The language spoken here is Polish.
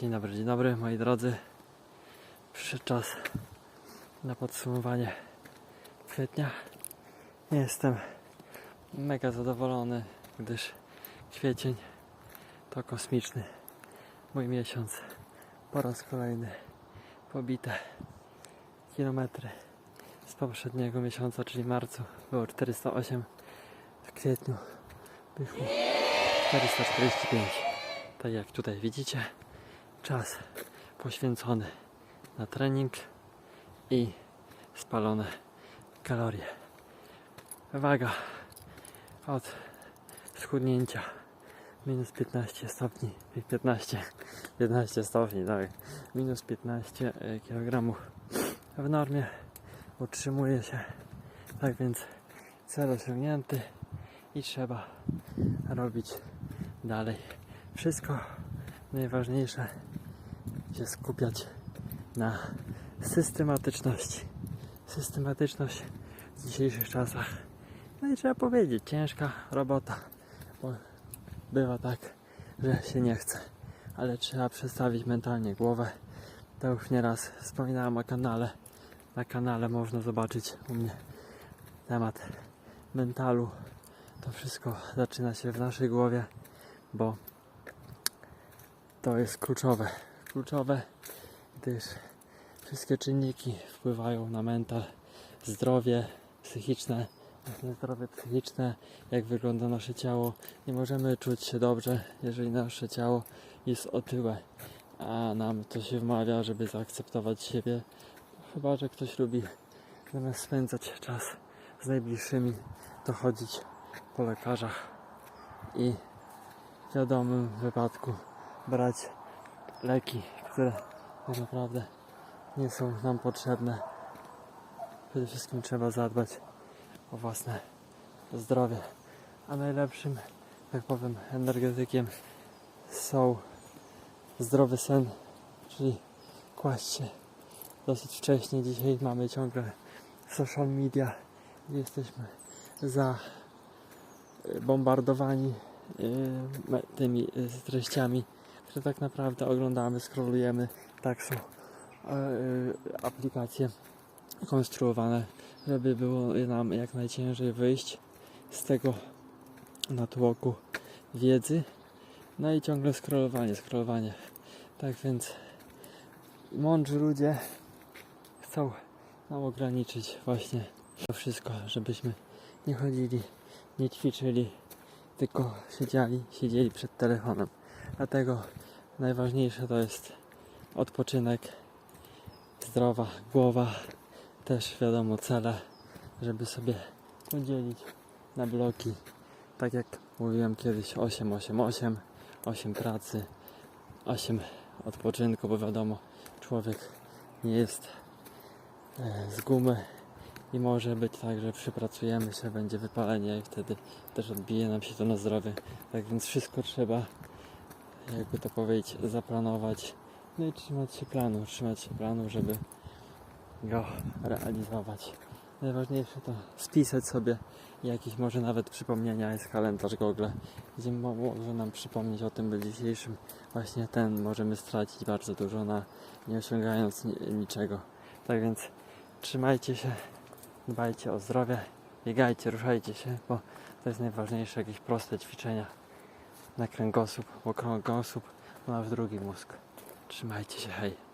Dzień dobry, dzień dobry moi drodzy. Przyszedł czas na podsumowanie kwietnia. Nie jestem mega zadowolony, gdyż kwiecień to kosmiczny mój miesiąc. Po raz kolejny pobite kilometry z poprzedniego miesiąca, czyli marcu było 408, w kwietniu wyszło 445. Tak jak tutaj widzicie, czas poświęcony na trening i spalone kalorie. Waga od schudnięcia minus 15 stopni, 15, 15 stopni, tak, minus 15 kg w normie utrzymuje się, tak więc cel osiągnięty i trzeba robić dalej. Wszystko najważniejsze się skupiać na systematyczności. Systematyczność w dzisiejszych czasach. No i trzeba powiedzieć, ciężka robota, bo bywa tak, że się nie chce, ale trzeba przestawić mentalnie głowę. To już nieraz wspominałem o kanale. Na kanale można zobaczyć u mnie temat mentalu. To wszystko zaczyna się w naszej głowie, bo to jest kluczowe. Kluczowe, gdyż wszystkie czynniki wpływają na mental, zdrowie psychiczne, właśnie zdrowie psychiczne, jak wygląda nasze ciało. Nie możemy czuć się dobrze, jeżeli nasze ciało jest otyłe, a nam to się wmawia, żeby zaakceptować siebie. Chyba, że ktoś lubi zamiast spędzać czas z najbliższymi, to chodzić po lekarzach i w wiadomym wypadku brać leki, które tak naprawdę nie są nam potrzebne. Przede wszystkim trzeba zadbać o własne zdrowie. A najlepszym, tak powiem, energetykiem są zdrowy sen, czyli kłaść się dosyć wcześnie. Dzisiaj mamy ciągle social media, jesteśmy za bombardowani me- tymi y, treściami, które tak naprawdę oglądamy, scrollujemy. Tak są e, y, aplikacje konstruowane, żeby było nam jak najciężej wyjść z tego natłoku wiedzy. No i ciągle scrollowanie, scrollowanie. Tak więc mądrzy ludzie chcą nam ograniczyć właśnie to wszystko, żebyśmy nie chodzili, nie ćwiczyli, tylko siedzieli, siedzieli przed telefonem. Dlatego najważniejsze to jest odpoczynek, zdrowa głowa, też wiadomo cele, żeby sobie podzielić na bloki. Tak jak mówiłem kiedyś 8, 8, 8, 8 pracy, 8 odpoczynku, bo wiadomo, człowiek nie jest e, z gumy i może być tak, że przypracujemy się, będzie wypalenie i wtedy też odbije nam się to na zdrowie. Tak więc wszystko trzeba, jakby to powiedzieć, zaplanować. No i trzymać się planu, trzymać się planu, żeby go realizować. Najważniejsze to spisać sobie jakieś może nawet przypomnienia, jest kalendarz Google, gdzie mo- może nam przypomnieć o tym, by dzisiejszym właśnie ten możemy stracić bardzo dużo na nie osiągając ni- niczego. Tak więc trzymajcie się, dbajcie o zdrowie, biegajcie, ruszajcie się, bo to jest najważniejsze, jakieś proste ćwiczenia na kręgosłup, bo kręgosłup to nasz drugi mózg. Trzymajcie się, hej.